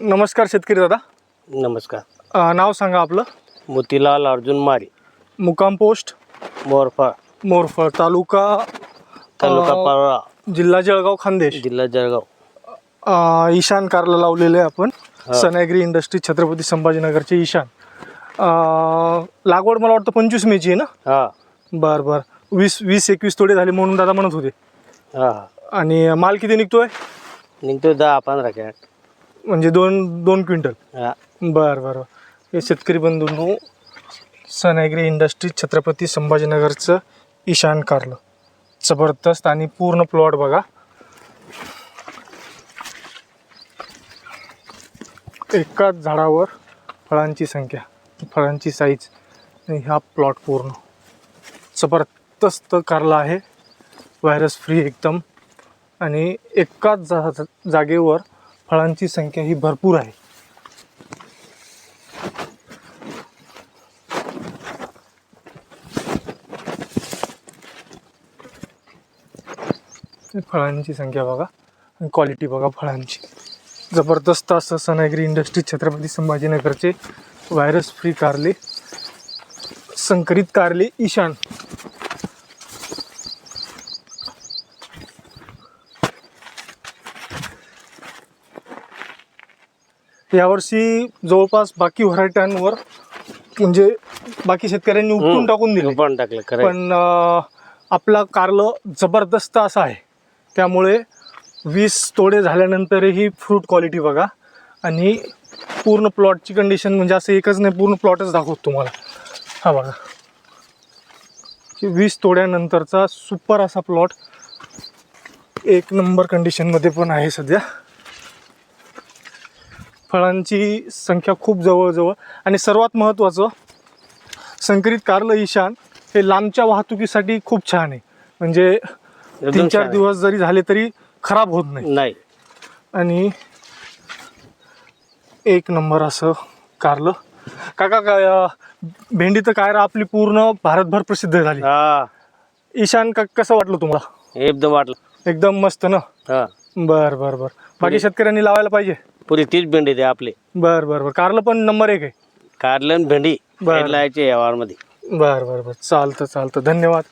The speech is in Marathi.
नमस्कार शेतकरी दादा. नमस्कार. अ, नाव सांगा आपलं. मोतीलाल अर्जुन मारी. मुक्काम पोस्ट. मोरफळ. मोरफळ तालुका तालुका अं, पारोळा जिल्हा जळगाव खानदेश. जिल्हा जळगाव. अ, ईशान कारला लावलेले आपण. सनॅग्री इंडस्ट्री छत्रपती संभाजीनगरचे ईशान. अ, लागवड मला वाटतं पंचवीस मेची आहे ना? हा. बरं बरं. वीस वीस एकवीस तोडे झाले म्हणून दादा म्हणत होते. हा. हा आणि माल किती निघतोय? निघतो दहा पंधरा कॅरेट. म्हणजे दोन दोन क्विंटल. हा. बरं बरं हे शेतकरी बंधूंनो सनॅग्री इंडस्ट्री छत्रपती संभाजीनगरचं ईशान कारलं. जबरदस्त आणि पूर्ण प्लॉट बघा. एकाच झाडावर फळांची संख्या फळांची साईज आणि हा प्लॉट पूर्ण. जबरदस्त कारला आहे. व्हायरस फ्री एकदम. आणि एकाच जा जागेवर फळांची संख्या ही भरपूर आहे. फळांची संख्या बघा आणि क्वालिटी बघा फळांची. जबरदस्त असं सनागिरी इंडस्ट्री छत्रपती संभाजीनगरचे व्हायरस फ्री कारले संकरित कारले ईशान. यावर्षी जवळपास बाकी व्हरायट्यांवर म्हणजे बाकी शेतकऱ्यांनी उपटून. टाकून दिले. पण टाकलं खरं आहे. पण अं, आपला कारलं जबरदस्त असं आहे. त्यामुळे वीस तोडे झाल्यानंतरही फ्रूट क्वालिटी बघा. आणि पूर्ण प्लॉटची कंडिशन म्हणजे असं एकच नाही पूर्ण प्लॉटच दाखवतो तुम्हाला. हा बघा. वीस तोड्यानंतरचा सुपर असा प्लॉट एक नंबर कंडिशनमध्ये पण आहे सध्या. फळांची संख्या खूप जवळजवळ आणि सर्वात महत्त्वाचं संकरित कारलं ईशान हे लांबच्या वाहतुकीसाठी खूप छान आहे. म्हणजे तीन चार. दिवस जरी झाले तरी खराब होत नाही. नाही. आणि एक नंबर असं कारलं. काका काय अं, भेंडी तर काय आपली पूर्ण भारतभर प्रसिद्ध झाली. ईशान का कसं वाटलं तुम्हाला? एकदम वाटलं. एकदम मस्त ना? बर बर बर. बाकी शेतकऱ्यांनी लावायला पाहिजे. पुरी तीच भेंडी दे आपले. बर बर बर. कारलं पण नंबर एक आहे. कारलं आणि भेंडी. बरं. लायचे या वारमध्ये. बर बर बर. चालतं चालतं. धन्यवाद.